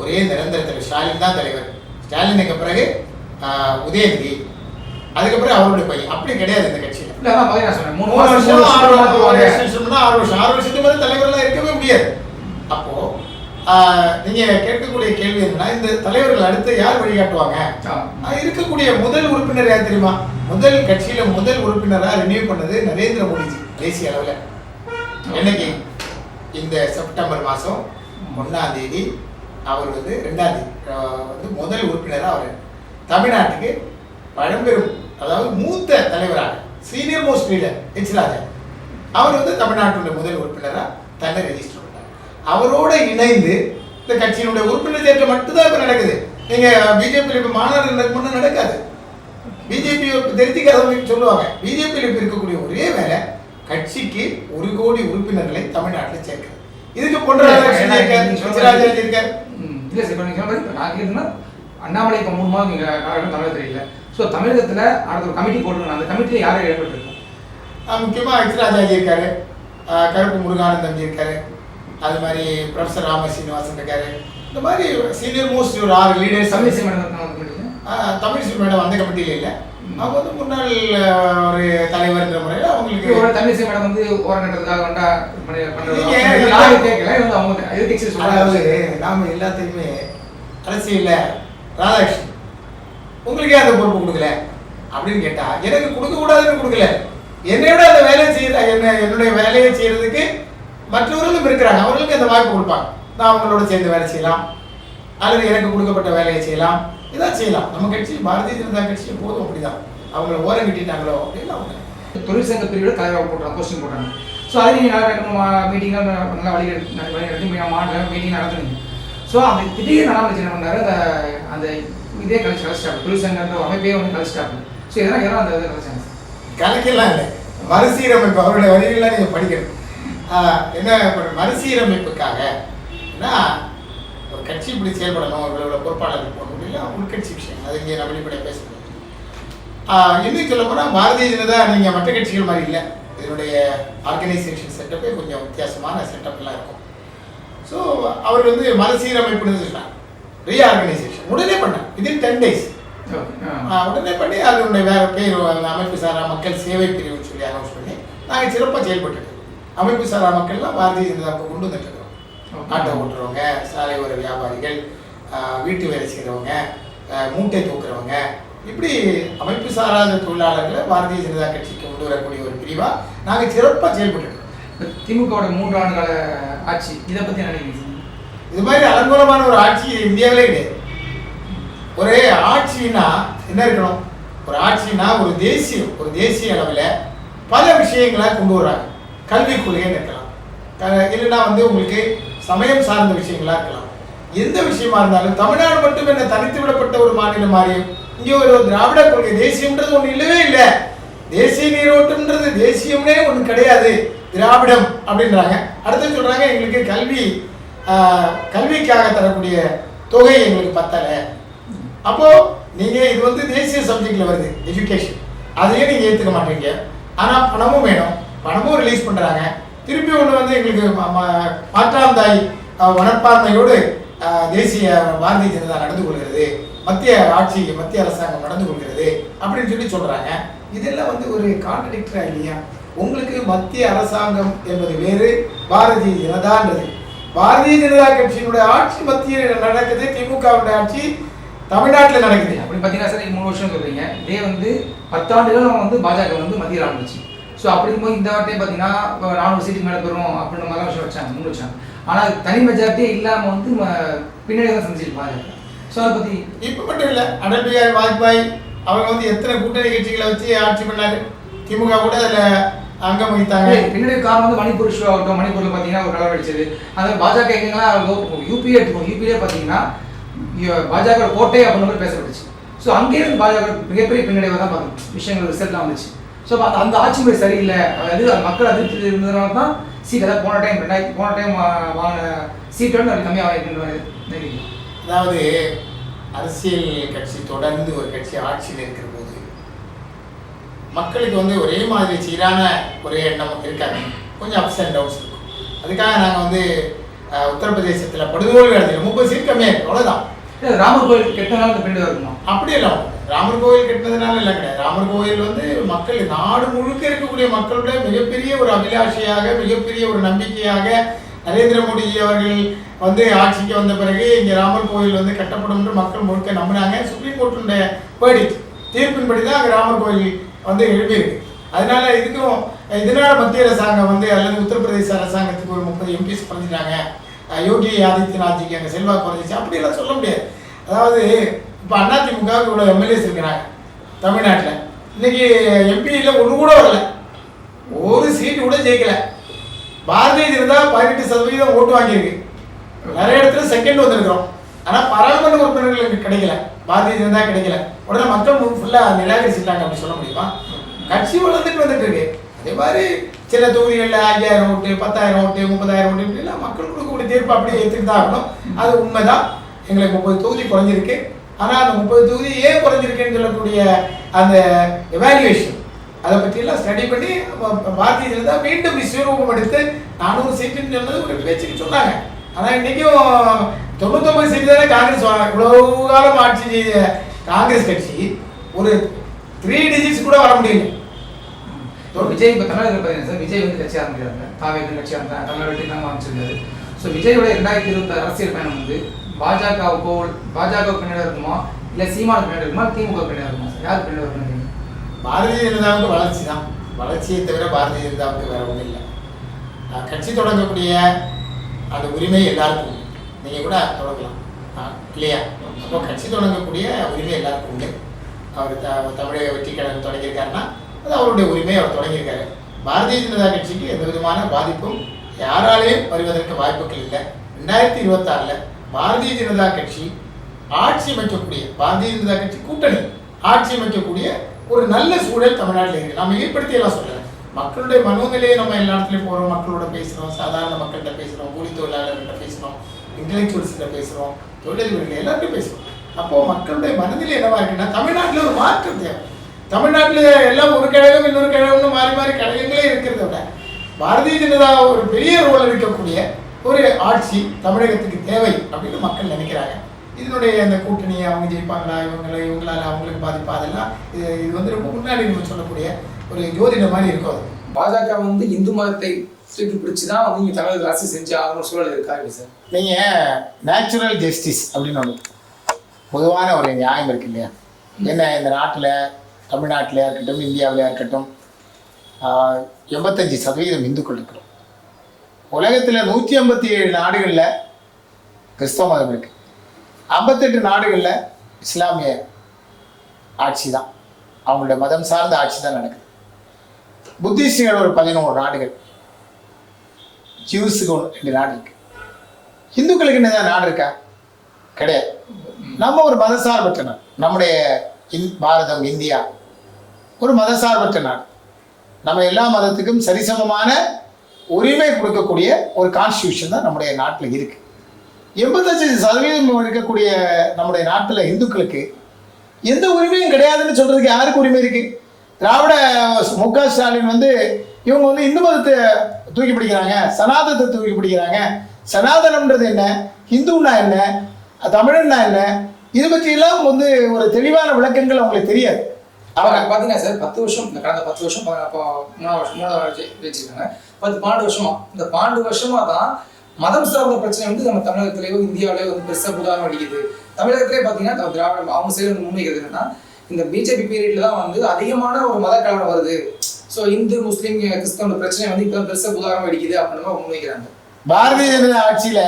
ஒரே நிரந்தர தலைவர் ஸ்டாலின் தான் தலைவர். ஸ்டாலினுக்கு பிறகு உதயநிதி. அதுக்கப்புறம் அவருடைய பையன். அப்படி கிடையாது இந்த கட்சியில. மூணு வருஷம் ஆறு வருஷம், ஆறு வருஷம். ஆறு வருஷத்துக்கு மேல தலைவர்லாம் இருக்கவே முடியாது. அப்போ ஆஹ், நீங்க கேட்கக்கூடிய கேள்வி என்னன்னா இந்த தலைவர்கள் அடுத்து யார் வழிகாட்டுவாங்க? இருக்கக்கூடிய முதல் உறுப்பினர் யார் தெரியுமா? முதல் கட்சியில முதல் உறுப்பினரா ரினியூ பண்ணது நரேந்திர மோடிஜி தேசிய அளவில். என்னைக்கு? இந்த செப்டம்பர் மாதம் ஒன்றாம் தேதி. அவர் வந்து ரெண்டாம் தேதி. வந்து முதல் உறுப்பினராக அவர். தமிழ்நாட்டுக்கு பழம்பெரும் அதாவது மூத்த தலைவராக senior most leader H Raja. அவர் வந்து தமிழ்நாட்டுடைய முதல் உறுப்பினராக தன்னை ரெஜிஸ்டர் அவரோட இணைந்து இந்த கட்சியினுடைய உறுப்பினர் சேர்க்கை மட்டும்தான் இப்போ நடக்குது. நீங்க பிஜேபியில் இப்போ மாநாடு நடக்கும்னு நடக்காது. பிஜேபி தெரிஞ்சுக்காதவங்க சொல்லுவாங்க. பிஜேபியில் இப்போ இருக்கக்கூடிய ஒரே வேலை கட்சிக்கு ஒரு கோடி உறுப்பினர்களை தமிழ்நாட்டில் சேர்க்கிறது. இதுக்கு பொன் ராதாகிருஷ்ணன் இருக்கார் இல்ல சார் இப்போ நீங்கள் சொன்ன மாதிரி அண்ணாமலை இப்போ மூணு மாதம் தமிழக தெரியல. ஸோ தமிழகத்தில் அடுத்த ஒரு கமிட்டி போட்டுருக்கணும் அந்த கமிட்டியில் யாரை ஏற்பட்டிருக்கோம் ஆஹ் முக்கியமா எச்ராஜாஜி இருக்காரு கருப்பு முருகானந்தம் இருக்காரு அது மாதிரி ப்ரொஃபசர் ராம சீனிவாசன் இருக்காரு. இந்த மாதிரி சீனியர் மோஸ்ட் ஒரு ஆறு leaders Tamilisai madam Tamilisai madam அந்த கமிட்டியில் இல்லை. அவங்க வந்து முன்னாள் ஒரு தலைவர்ன்ற முறையில் அவங்களுக்கு ஒரு தமிழிசை மேடம் வந்து ஓரம் கட்டுறதுக்காக வந்தா கேட்கல வந்து அவங்க எதிர்த்து அதாவது நாம எல்லாத்தையுமே அரசியல்ல ராதாகிருஷ்ணன் உங்களுக்கு அந்த பொறுப்பு கொடுக்கல அப்படின்னு கேட்டா எனக்கு கொடுக்க கூடாதுன்னு கொடுக்கல. என்னை விட அந்த வேலையை செய்யற என்ன என்னுடைய வேலையை செய்யறதுக்கு மற்றவர்களும் இருக்கிறாங்க. அவர்களுக்கு அந்த வாய்ப்பு கொடுப்பாங்க. நான் அவங்களோட சேர்ந்து வேலை செய்யலாம். அல்லது எனக்கு கொடுக்கப்பட்ட வேலையை செய்யலாம். இதான் செய்யலாம். நம்ம கட்சி பாரதிய ஜனதா கட்சி போதும் அப்படிதான். அவங்கள ஓரம் கட்டிட்டாங்களோ அப்படின்னு அவங்க தொழிற்சங்க பிரிவில் தலைவராக போட்டாங்க போஸ்டிங் போட்டாங்க ஸோ அதை நீங்கள் மீட்டிங்லாம் நல்லா வழி வழி எடுத்து மாநில மீட்டிங் நடத்துனீங்க ஸோ அந்த திடீர்னு அண்ணாமலை என்ன பண்ணாரு? அந்த அந்த இதே கழிச்சு கழிச்சிட்டாங்க தொழிற்சங்கன்ற அமைப்பே வந்து கழிச்சிட்டாங்க ஸோ இதெல்லாம் இதெல்லாம் அந்த இதை கழிச்சாங்க கணக்கெல்லாம் இல்லை. மறுசீரமைப்பு. அவருடைய வரிகள்லாம் நீங்கள் படிக்கணும். என்ன மறுசீரமைப்புக்காக என்ன ஒரு கட்சி இப்படி செயல்படணும் இவ்வளோ பொறுப்பாளர்கள் போகணும் அப்படின்னா உள்கட்சி விஷயம். அது இங்கே நான் வெளிப்படையாக பேச முடியாது ஆஹ் இன்னும் சொல்ல போனால் பாரதிய ஜனதா நீங்கள் மற்ற கட்சிகள் மாதிரி இல்லை. இதனுடைய ஆர்கனைசேஷன் செட்டப்பே கொஞ்சம் வித்தியாசமான செட்டப்லாம் இருக்கும். ஸோ அவர் வந்து மறுசீரமைப்புன்னு சொன்னார் ரீஆர்கனைசேஷன் உடனே பண்ணார் வித்தின் டென் டேஸ் உடனே பண்ணி அதனுடைய வேற பேர் அந்த அமைப்பு சாரா மக்கள் சேவை பிரிவு சொல்லி அனௌன்ஸ் பண்ணி நாங்கள் சிறப்பாக செயல்பட்டு. அமைப்பு சாரா மக்கள்லாம் பாரதிய ஜனதாவுக்கு கொண்டு வந்துட்டு ஆட்டோ ஓட்டுறவங்க சாலை ஓர வியாபாரிகள் வீட்டு வேலை செய்கிறவங்க மூட்டை தூக்குறவங்க. இப்படி அமைப்பு சாராத தொழிலாளர்களை பாரதிய ஜனதா கட்சிக்கு கொண்டு வரக்கூடிய ஒரு பிரிவா நாங்கள் சிறப்பாக செயல்பட்டு திமுகவோட மூன்று ஆண்டு கால ஆட்சி இதை பற்றி நினைக்கிறீங்க? இது மாதிரி அலங்கோலமான ஒரு ஆட்சி இந்தியாவிலே கிடையாது. ஒரு ஆட்சினா என்ன இருக்கணும்? ஒரு ஆட்சினா ஒரு தேசியம் ஒரு தேசிய அளவில் பல விஷயங்களை கொண்டு வர்றாங்க. கல்விக் கொள்கைன்னு இருக்கலாம் இல்லைன்னா வந்து உங்களுக்கு சமயம் சார்ந்த விஷயங்களா இருக்கலாம். எந்த விஷயமா இருந்தாலும் தமிழ்நாடு மட்டும் என்ன தனித்து விடப்பட்ட ஒரு மாநிலம் மாறியும் இங்கே ஒரு திராவிட கொள்கை தேசியம்ன்றது ஒன்று இல்லவே இல்லை. தேசிய நீரோட்டம்ன்றது தேசியம்னே ஒன்று கிடையாது. திராவிடம் அப்படின்றாங்க. அடுத்து சொல்றாங்க எங்களுக்கு கல்வி கல்விக்காக தரக்கூடிய தொகை எங்களுக்கு பத்தலை. அப்போ நீங்க இது வந்து தேசிய சப்ஜெக்ட்ல வருது எஜுகேஷன் அதையே நீங்க ஏத்துக்க மாட்டீங்க. ஆனா பணமும் வேணும். பணமும் ரிலீஸ் பண்ணுறாங்க திருப்பி ஒன்று வந்து எங்களுக்கு ம- தாய் மனப்பான்மையோடு தேசிய பாரதிய ஜனதா நடந்து கொள்கிறது. மத்திய ஆட்சி மத்திய அரசாங்கம் நடந்து கொள்கிறது அப்படின்னு சொல்லி சொல்கிறாங்க இதெல்லாம் வந்து ஒரு கான்ட்ரடிக்டரா இல்லையா? உங்களுக்கு மத்திய அரசாங்கம் என்பது வேறு பாரதிய ஜனதான்றது பாரதிய ஜனதா கட்சியினுடைய ஆட்சி மத்தியில் நடக்குது திமுகவுடைய ஆட்சி தமிழ்நாட்டில் நடக்குது. அப்படின்னு பார்த்தீங்கன்னா சார் மூணு வருஷம் சொல்றீங்க. இதே வந்து பத்தாண்டுகள் அவங்க வந்து பாஜக வந்து மத்தியில் ஆரம்பிச்சு. ஸோ அப்படி இருக்கும்போது இந்த வாட்டியே பார்த்தீங்கன்னா நானூறு சீட்டுக்கு மேலே பெறும் அப்படின்ற மாதிரிலாம் விஷயம் வச்சாங்க முன் வச்சாங்க. ஆனால் தனி மெஜாரிட்டியே இல்லாமல் வந்து பின்னாடி தான் செஞ்சிருக்கு பாஜக ஸோ அதை பற்றி இப்ப மட்டும் இல்ல அடல் பிஹாரி வாஜ்பாய் அவங்க வந்து எத்தனை கூட்டணி கட்சிகளை வச்சு ஆட்சி பண்ணாரு? திமுக கூட அதுல அங்கம் வகித்தாங்க. பின்னாடி காரணம் வந்து மணிப்பூர் இஷ்யூ ஆகட்டும் மணிப்பூரில் பார்த்தீங்கன்னா ஒரு கலர் அடிச்சது. அந்த பாஜக எங்கெல்லாம் யூபிஏ எடுத்துக்கோங்க. யூபிஏ பார்த்தீங்கன்னா பாஜக கோட்டை அப்படின்ற மாதிரி பேசப்பட்டுச்சு. ஸோ அங்கேயே இருந்து பாஜக மிகப்பெரிய பின்னடைவை தான் பார்க்கணும் விஷயங்கள் ரிசல்ட்லாம் வந்துச்சு. ஸோ அந்த அந்த ஆட்சி முறை சரியில்லை. அதாவது அது மக்கள் அதிருப்தி இருந்ததுனால தான் சீட் அதாவது போன டைம் ரெண்டாயிரத்தி போன டைம் வாங்கின சீட்டோட அது கம்மியாக வாங்கிட்டு அதாவது அரசியல் கட்சி தொடர்ந்து ஒரு கட்சி ஆட்சியில் இருக்கிற போது மக்களுக்கு வந்து ஒரே மாதிரி சீரான ஒரே எண்ணம் இருக்காது. கொஞ்சம் அப்ஸ் அண்ட் டவுன்ஸ் இருக்கும். அதுக்காக நாங்கள் வந்து உத்தரப்பிரதேசத்தில் படுகோல் இடத்துல முப்பது சீட் கம்மியாக இருக்கு அவ்வளோதான் ராமர் கோயில் கெட்டனால இந்த பின்னாடி இருக்கணும் அப்படி இல்லை. ராமர் கோயில் கெட்டதுனால இல்லை கிடையாது. ராமர் கோயில் வந்து மக்கள் நாடு முழுக்க இருக்கக்கூடிய மக்களுடைய மிகப்பெரிய ஒரு அபிலாஷையாக மிகப்பெரிய ஒரு நம்பிக்கையாக நரேந்திர மோடி அவர்கள் வந்து ஆட்சிக்கு வந்த பிறகு இங்கே ராமர் கோயில் வந்து கட்டப்படும் என்று மக்கள் முழுக்க நம்பினாங்க. சுப்ரீம் கோர்ட்டுடைய வேர்டிக் தீர்ப்பின்படி தான் அங்கே ராமர் கோயில் வந்து எழுப்பியிருக்கு அதனால இதுக்கும் இதனால மத்திய அரசாங்கம் வந்து அல்லது உத்தரப்பிரதேச அரசாங்கத்துக்கு ஒரு முப்பது எம்பிஸ் குறைஞ்சிட்டாங்க யோகி ஆதித்யநாத்ஜிக்கு அங்கே செல்வாக்கு குறைஞ்சிச்சு. அப்படிலாம் சொல்ல முடியாது. அதாவது இப்போ அதிமுகவுக்கு இவ்வளோ எம்எல்ஏஸ் இருக்கிறாங்க தமிழ்நாட்டில். இன்னைக்கு எம்பியில் ஒன்று கூட வரல. ஒரு சீட்டு கூட ஜெயிக்கல. பாரதிய ஜனதா பதினெட்டு சதவீதம் ஓட்டு வாங்கியிருக்கு. நிறைய இடத்துல செகண்ட் வந்திருக்கிறோம். ஆனால் பாராளுமன்ற உறுப்பினர்களுக்கு கிடைக்கல. பாரதிய ஜனதா கிடைக்கல. உடனே மக்கள் ஃபுல்லாக நிராகரிச்சுட்டாங்க அப்படி சொல்ல முடியுமா? கட்சி வளர்ந்துட்டு வந்துட்டு இருக்கு. அதே மாதிரி சில தொகுதிகளில் ஐயாயிரம் ஓட்டு பத்தாயிரம் ஓட்டு முப்பதாயிரம் ஓட்டு இப்படிலாம் மக்கள் கொடுக்கக்கூடிய தீர்ப்பு அப்படியே ஏற்றுட்டு தான் ஆகணும். அது உண்மைதான். எங்களுக்கு முப்பது தொகுதி குறைஞ்சிருக்கு. ஆனால் அந்த முப்பது தொகுதி ஏன் குறைஞ்சிருக்குன்னு சொல்லக்கூடிய அந்த எவாலுவேஷன் அதை பற்றியெல்லாம் ஸ்டடி பண்ணி பாரதிய ஜனதா மீண்டும் விஸ்வரூபம் எடுத்து நானூறு சீட்டுன்னு சொன்னது ஒரு பேச்சுக்கு சொன்னாங்க. ஆனால் இன்றைக்கும் தொண்ணூத்தொம்பது சீட்டு தானே காங்கிரஸ் வாங்க காலம் ஆட்சி காங்கிரஸ் கட்சி ஒரு த்ரீ டிஜிட்ஸ் கூட வர முடியல. இப்போ விஜய் இப்போ தமிழகத்தில் பார்த்தீங்கன்னா சார் விஜய் வந்து கட்சி ஆரம்பிக்கிறாங்க. காவேரி கட்சி ஆரம்பித்தாங்க தமிழ்நாடு வெற்றி தான் ஆரம்பிச்சிருக்காரு. ஸோ விஜயோட ரெண்டாயிரத்தி இருபத்தி அரசியல் பயணம் வந்து பாஜகவுக்கோ பாஜக பின்னாடி இருக்குமா? இல்லை சீமா பின்னாடி இருக்குமா? திமுக பின்னாடி இருக்குமா? சார் பின்னாடி இருக்கணும் நீங்க? பாரதிய ஜனதாவுக்கு வளர்ச்சி தான். வளர்ச்சியை தவிர பாரதிய ஜனதாவுக்கு வேற ஒன்றும் இல்லை. கட்சி தொடங்கக்கூடிய அந்த உரிமை எல்லாருக்கும் உண்டு. நீங்கள் கூட தொடங்கலாம். இல்லையா? அப்போ கட்சி தொடங்கக்கூடிய உரிமை எல்லாருக்கும் உண்டு. அவர் த தமிழக வெற்றி கழகம் தொடங்கியிருக்காருன்னா அது அவருடைய உரிமையை அவர் தொடங்கியிருக்காரு. பாரதிய ஜனதா கட்சிக்கு எந்த விதமான பாதிப்பும் யாராலேயும் வருவதற்கு வாய்ப்புகள் இல்லை. ரெண்டாயிரத்தி இருபத்தாறில் பாரதிய ஜனதா கட்சி ஆட்சி அமைக்கக்கூடிய பாரதிய ஜனதா கட்சி கூட்டணி ஆட்சி அமைக்கக்கூடிய ஒரு நல்ல சூழல் தமிழ்நாட்டில் இருக்கு. நம்ம ஏற்படுத்தியெல்லாம் எல்லாம் சொல்லலை. மக்களுடைய மனோநிலையை நம்ம எல்லா இடத்துலையும் போகிறோம் மக்களோட பேசுகிறோம் சாதாரண மக்கள்கிட்ட பேசுகிறோம் கூலி தொழிலாளர்கள்ட்ட பேசுகிறோம் இன்டலெக்சுவல்ஸ்கிட்ட பேசுகிறோம் தொழிலதிபர்கள் எல்லார்ட்டையும் பேசுகிறோம் அப்போது மக்களுடைய மனநிலை என்னவா இருக்குன்னா தமிழ்நாட்டில் ஒரு மாற்றம் தேவை. தமிழ்நாட்டில் எல்லாம் ஒரு கழகம் இன்னொரு கழகம்னு மாறி மாறி கழகங்களே இருக்கிறத விட பாரதிய ஜனதா ஒரு பெரிய ரோல் இருக்கக்கூடிய ஒரு ஆட்சி தமிழகத்துக்கு தேவை அப்படின்னு மக்கள் நினைக்கிறாங்க. இதனுடைய அந்த கூட்டணி அவங்க ஜெயிப்பாங்களா இவங்கள இவங்களால அவங்களுக்கு பாதிப்பா அதெல்லாம் இது இது வந்து ரொம்ப முன்னாடி நம்ம சொல்லக்கூடிய ஒரு ஜோதிட மாதிரி இருக்கும் அது. பாஜக வந்து இந்து மதத்தை தூக்கி பிடிச்சி தான் வந்து இங்கே தமிழக அரசு செஞ்சு ஆகணும் சூழல் இருக்காரு சார்? நீங்கள் நேச்சுரல் ஜஸ்டிஸ் அப்படின்னு ஒன்று பொதுவான ஒரு நியாயம் இருக்கு இல்லையா? என்ன இந்த நாட்டில் தமிழ்நாட்டிலையாக இருக்கட்டும் இந்தியாவிலையாக இருக்கட்டும் ஆஹ், எண்பத்தஞ்சு சதவீதம் இந்துக்கள் இருக்கிறோம். உலகத்தில் நூற்றி ஐம்பத்தி ஏழு நாடுகளில் கிறிஸ்தவ மதம் இருக்கு. ஐம்பத்தெட்டு நாடுகளில் இஸ்லாமிய ஆட்சி தான். அவங்களோட மதம் சார்ந்த ஆட்சி தான் நடக்குது. புத்திஸ்டுகள் ஒரு பதினோரு நாடுகள். ஜூஸுக்கு ஒன்று ரெண்டு நாடு இருக்கு. இந்துக்களுக்கு என்ன நாடு இருக்கா? கிடையாது. நம்ம ஒரு மதசார்பற்ற நாடு. நம்முடைய இந் பாரதம் இந்தியா. ஒரு மதசார்பற்ற நாடு. நம்ம எல்லா மதத்துக்கும் சரிசமமான உரிமை கொடுக்கக்கூடிய ஒரு கான்ஸ்டியூஷன் தான் நம்முடைய நாட்டில் இருக்கு. எண்பத்தஞ்சு சதவீதம் இருக்கக்கூடிய நம்முடைய நாட்டில் இந்துக்களுக்கு எந்த உரிமையும் கிடையாதுன்னு சொல்றதுக்கு யாருக்கு உரிமை இருக்கு? திராவிட மு க ஸ்டாலின் வந்து இவங்க வந்து இந்து மதத்தை தூக்கி பிடிக்கிறாங்க சனாதனத்தை தூக்கி பிடிக்கிறாங்க. சனாதனம்ன்றது என்ன? ஹிந்துன்னா என்ன? தமிழன்னா என்ன? இது பற்றியெல்லாம் வந்து ஒரு தெளிவான விளக்கங்கள் அவங்களுக்கு தெரியாது. அவங்க பார்த்தீங்கன்னா சார் பத்து வருஷம் இந்த கடந்த பத்து வருஷம் ப- அப்போ மூணாவது வருஷம் மூணாவது வச்சிருக்காங்க பத்து பன்னெண்டு வருஷமா? இந்த பன்னெண்டு வருஷமா தான் மதம் சார்ந்த பிரச்சனை வந்து நம்ம தமிழகத்திலேயோ இந்தியாவிலேயோ வந்து பெருசாக புதாரம் அடிக்குது. தமிழகத்திலே பார்த்தீங்கன்னா திராவிட அவங்க சைடு வந்து முன்வைக்கிறது என்னன்னா இந்த பிஜேபி பீரியட்ல தான் வந்து அதிகமான ஒரு மத கலவரம் வருது. ஸோ இந்து முஸ்லீம் கிறிஸ்தவ பிரச்சனை வந்து இப்போ பெருசாக புதாரம் அடிக்குது அப்படின்னு முன்வைக்கிறாங்க பாரதிய ஜனதா ஆட்சியில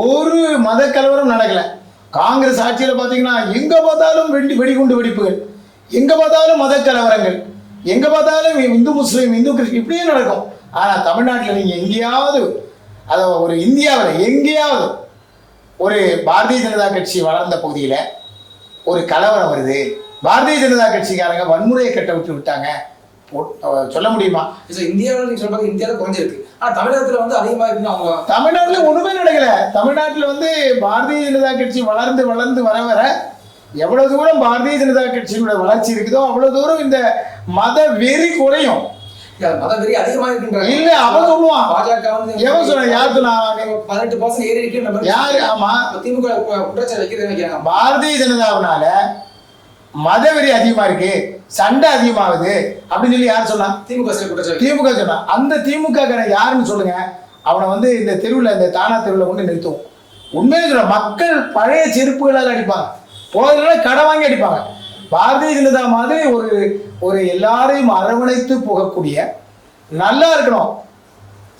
ஒரு மத கலவரம் நடக்கல. காங்கிரஸ் ஆட்சியில் பார்த்தீங்கன்னா எங்க பார்த்தாலும் வெடி வெடிகுண்டு வெடிப்புகள் எங்க பார்த்தாலும் மத கலவரங்கள் எங்க பார்த்தாலும் இந்து முஸ்லீம் இந்து கிறிஸ்டின் இப்படியே நடக்கும். ஆனா தமிழ்நாட்டில் நீங்க எங்கேயாவது அதை ஒரு இந்தியாவில் எங்கேயாவது ஒரு பாரதிய ஜனதா கட்சி வளர்ந்த பகுதியில் ஒரு கலவரம் வருது. பாரதிய ஜனதா கட்சிக்காரங்க வன்முறையை கட்ட விட்டு விட்டாங்க. சொல்ல முடியுமா? ஸோ இந்தியாவில் நீங்கள் சொல்றது இந்தியாவில் குறைஞ்சிருக்கு. ஆனால் தமிழகத்தில் வந்து அதிகமாக இருக்குன்னு அவங்க தமிழ்நாட்டுல ஒண்ணுமே நடக்கல. தமிழ்நாட்டுல வந்து பாரதிய ஜனதா கட்சி வளர்ந்து வளர்ந்து வர வர எவ்வளவு தூரம் பாரதிய ஜனதா கட்சியினுடைய வளர்ச்சி இருக்குதோ அவ்வளவு தூரம் இந்த மத வெறி குறையும். மத வெறி அதிகமாக இருக்குன்றாங்க இல்ல அவன் சொல்லுவான் பாஜக வந்து எவன் யார் சொன்னா பதினெட்டு பர்சன்ட் ஏறி இருக்கு யாரு? ஆமா. திமுக குற்றச்சாட்டு வைக்கிறது வைக்கிறாங்க. பாரதிய ஜனதாவினால மத வெறி அதிகமா இருக்கு சண்டை அதிகமாகுது அப்படின்னு சொல்லி யார் சொன்னா? திமுக திமுக சொன்னா. அந்த திமுக யாருன்னு சொல்லுங்க. அவனை வந்து இந்த தெருவில் இந்த தானா தெருவில் கொண்டு நிறுத்துவோம் உண்மையை சொல்ல மக்கள் பழைய செருப்புகளால் அடிப்பாங்க. போகிறதுல கடை வாங்கி அடிப்பாங்க. பாரதிய ஜனதா மாதிரி ஒரு ஒரு எல்லாரையும் அரவணைத்து போகக்கூடிய நல்லா இருக்கணும்.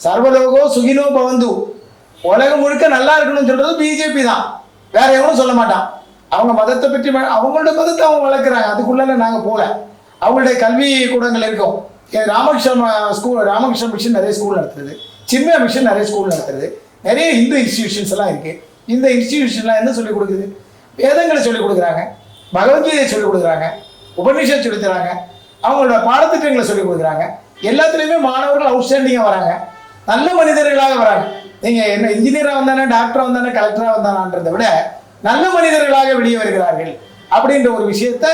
சர்வலோகோ சுகினோ பவந்து. உலகம் முழுக்க நல்லா இருக்கணும்னு சொல்றது பிஜேபி தான். வேற எவனும் சொல்ல மாட்டான். அவங்க மதத்தை பற்றி அவங்களோட மதத்தை அவங்க வளர்க்குறாங்க. அதுக்குள்ளே நாங்கள் போகல அவங்களுடைய கல்வி கூடங்கள் இருக்கும். ராமகிருஷ்ண ராமகிருஷ்ணன் ஸ்கூல் ராமகிருஷ்ணன் மிஷன் நிறைய ஸ்கூல் நடத்துறது சின்ன மிஷன் நிறைய ஸ்கூல் நடத்துறது நிறைய இந்து இன்ஸ்டிடியூஷன்ஸ் எல்லாம் இருக்குது இந்த இன்ஸ்டிடியூஷன்லாம் என்ன சொல்லிக் கொடுக்குது? வேதங்களை சொல்லிக் கொடுக்குறாங்க. பகவத்கீதையை சொல்லிக் கொடுக்குறாங்க. உபநிஷம் சொல்லித் தராங்க. அவங்களோட பாடத்திட்டங்களை சொல்லிக் கொடுக்குறாங்க. எல்லாத்துலேயுமே மாணவர்கள் அவுட்ஸ்டாண்டிங்காக வராங்க. நல்ல மனிதர்களாக வராங்க. நீங்கள் என்ன இன்ஜினியராக வந்தானே டாக்டராக வந்தானே கலெக்டராக வந்தானான்றதை விட நல்ல மனிதர்களாக வெளியே வருகிறார்கள் அப்படின்ற ஒரு விஷயத்த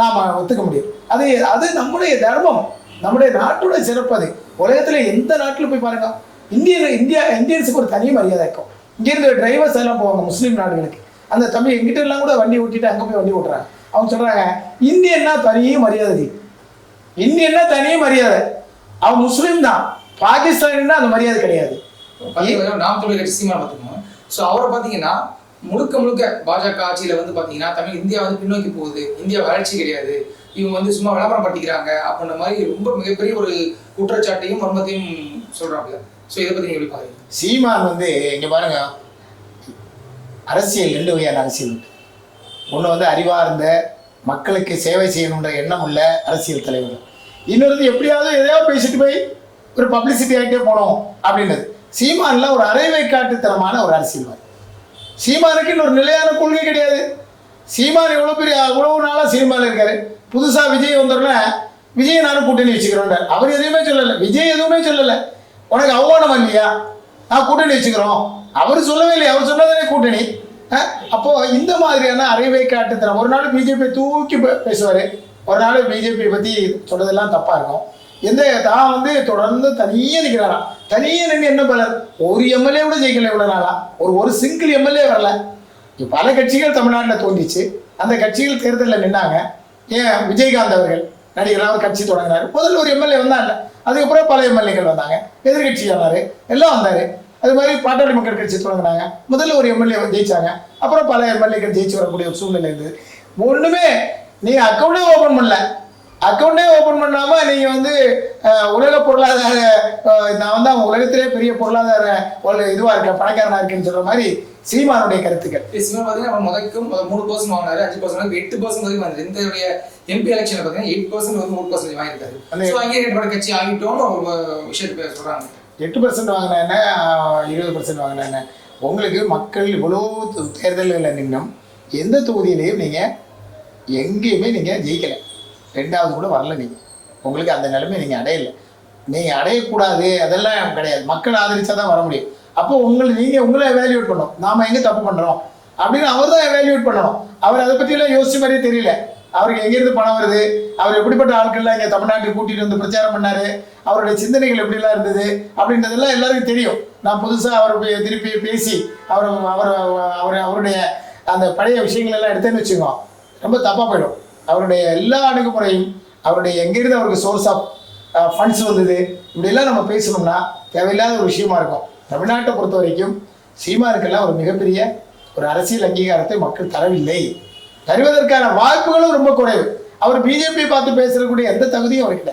நாம் ஒத்துக்க முடியும். அது அது நம்முடைய தர்மம். நம்முடைய நாட்டோட சிறப்பு அது. உலகத்தில் எந்த நாட்டில் போய் பாருங்க. இந்தியன் இந்தியா இந்தியன்ஸுக்கு ஒரு தனி மரியாதை இருக்கும். இங்கேருந்து டிரைவர்ஸ் எல்லாம் போவாங்க முஸ்லீம் நாடுகளுக்கு. அந்த தம்பி எங்கிட்ட எல்லாம் கூட வண்டி ஓட்டிட்டு அங்கே போய் வண்டி ஓட்டுறாங்க. அவங்க சொல்கிறாங்க இந்தியன்னா தனி மரியாதை இந்தியன்னா தனி மரியாதை. அவன் முஸ்லீம் தான். பாகிஸ்தானின்னா அந்த மரியாதை கிடையாது. நாம் தொழில் கட்சி சீமான் பார்த்துக்கோங்க. ஸோ அவரை பார்த்தீங்கன்னா முழுக்க முழுக்க பாஜக ஆட்சியில் வந்து பார்த்தீங்கன்னா தமிழ் இந்தியா வந்து பின்னோக்கி போகுது. இந்தியா வளர்ச்சி கிடையாது. இவங்க வந்து சும்மா விளம்பரம் பண்ணிக்கிறாங்க அப்படின்ற மாதிரி ரொம்ப மிகப்பெரிய ஒரு குற்றச்சாட்டையும் மர்மத்தையும் சொல்றாங்க ஸோ இதை பற்றி நீங்கள் எப்படி பாருங்க சீமான் வந்து இங்கே பாருங்க. அரசியல் ரெண்டு வகையான அரசியல் உண்டு ஒன்று வந்து அறிவார்ந்த மக்களுக்கு சேவை செய்யணுன்ற எண்ணம் உள்ள அரசியல் தலைவர். இன்னொரு எப்படியாவது எதையோ பேசிட்டு போய் ஒரு பப்ளிசிட்டி ஆகிட்டே போனோம் அப்படின்றது. சீமான்ல ஒரு அரைவை காட்டுத்தனமான ஒரு அரசியல்வாதி. சீமானுக்குன்னு ஒரு நிலையான கொள்கை கிடையாது. சீமான் இவ்வளோ பெரிய இவ்வளவு நாளாக சினிமாவில் இருக்காரு? புதுசாக விஜய் வந்தோடனே விஜய் நானும் கூட்டணி வச்சுக்கிறோன்றார். அவர் எதுவுமே சொல்லலை. விஜய் எதுவுமே சொல்லலை. உனக்கு அவமானம் இல்லையா நான் கூட்டணி வச்சுக்கிறோம். அவர் சொல்லவே இல்லையா. அவர் சொன்னதானே கூட்டணி. அப்போ இந்த மாதிரியான அறைவை காட்டுத்தனம். ஒரு நாள் பிஜேபி தூக்கி பேசுவார். ஒரு நாள் பிஜேபி பற்றி சொல்றதெல்லாம் தப்பாக இருக்கும். எந்த தான் வந்து தொடர்ந்து தனியே நிற்கிறாரா தனியே நின்று என்ன பலர் ஒரு எம்எல்ஏ கூட ஜெயிக்கல இவ்வளோ நாளா. ஒரு ஒரு சிங்கிள் எம்எல்ஏ வரல. பல கட்சிகள் தமிழ்நாட்டில் தோன்றிச்சு. அந்த கட்சிகள் தேர்தலில் நின்னாங்க. ஏன்? விஜயகாந்த் அவர்கள் நடிகராக ஒரு கட்சி தொடங்கினார். முதல்ல ஒரு எம்எல்ஏ வந்தாங்க அதுக்கப்புறம் பல எம்எல்ஏக்கள் வந்தாங்க. எதிர்கட்சி வந்தார் எல்லாம் வந்தார். அது மாதிரி பாட்டாளி மக்கள் கட்சி தொடங்கினாங்க. முதல்ல ஒரு எம்எல்ஏ ஜெயிச்சாங்க. அப்புறம் பல எம்எல்ஏக்கள் ஜெயிச்சு வரக்கூடிய ஒரு சூழ்நிலை இருந்தது. ஒன்றுமே நீங்கள் அக்கௌண்ட்டே ஓப்பன் பண்ணல. அக்கௌண்டே ஓபன் பண்ணாம நீங்க வந்து உலக பொருளாதார நான் வந்து அவன் உலகத்திலே பெரிய பொருளாதார ஒரு இதுவா இருக்கேன் பணக்காரனா இருக்கேன்னு சொல்ற மாதிரி சீமானுடைய கருத்துக்கள். சீமான் பார்த்தீங்கன்னா முதலுக்கும் முதல் மூணு பர்சன்ட் வாங்கினாரு அஞ்சு பர்சன்ட் எட்டு பர்சன்ட் வரைக்கும் வந்தது இந்த எம்பி எலெக்ஷன்ல பார்த்தீங்கன்னா எயிட் பர்சன்ட் வந்து மூணு பர்சன்ட் வாங்கியிருக்காரு. ஸோ அங்கே பட கட்சி ஆகிட்டோம்னு ஒரு விஷயத்தை பேர் சொல்றாங்க. எட்டு பர்சன்ட் வாங்கினா என்ன? இருபது பர்சன்ட் வாங்கினா என்ன? உங்களுக்கு மக்கள் இவ்வளோ தேர்தல்களில் நின்னும் எந்த தொகுதியிலையும் நீங்கள் எங்கேயுமே நீங்கள் ஜெயிக்கலை. ரெண்டாவது கூட வரல நீங்கள் உங்களுக்கு அந்த நிலைமை நீங்கள் அடையலை. நீங்கள் அடையக்கூடாது அதெல்லாம் கிடையாது. மக்கள் ஆதரிச்சா தான் வர முடியும். அப்போ உங்களை நீங்கள் உங்களை எவாலுவேட் பண்ணணும். நாம் எங்கே தப்பு பண்ணுறோம் அப்படின்னு அவர் தான் எவாலுவேட் பண்ணணும். அவர் அதை பற்றியெல்லாம் யோசிச்ச மாதிரியே தெரியல. அவருக்கு எங்கேருந்து பணம் வருது? அவர் எப்படிப்பட்ட ஆட்கள்லாம் இங்கே தமிழ்நாட்டுக்கு கூட்டிகிட்டு வந்து பிரச்சாரம் பண்ணாரு? அவருடைய சிந்தனைகள் எப்படிலாம் இருந்தது? அப்படின்றதெல்லாம் எல்லாருக்கும் தெரியும். நான் புதுசாக அவர் திருப்பி பேசி அவர் அவர் அவர் அவருடைய அந்த பழைய விஷயங்கள் எல்லாம் எடுத்தேன்னு வச்சுக்கோம் ரொம்ப தப்பாக போயிடும். அவருடைய எல்லா அணுகுமுறையும் அவருடைய எங்கேருந்து அவருக்கு சோர்ஸ் ஆஃப் ஃபண்ட்ஸ் வந்தது இப்படிலாம் நம்ம பேசணும்னா தேவையில்லாத ஒரு விஷயமா இருக்கும். தமிழ்நாட்டை பொறுத்த வரைக்கும் சீமானுக்கெல்லாம் ஒரு மிகப்பெரிய ஒரு அரசியல் அங்கீகாரத்தை மக்கள் தரவில்லை. தருவதற்கான வாய்ப்புகளும் ரொம்ப குறைவு. அவர் பிஜேபி பார்த்து பேசக்கூடிய எந்த தகுதியும் அவர்கிட்ட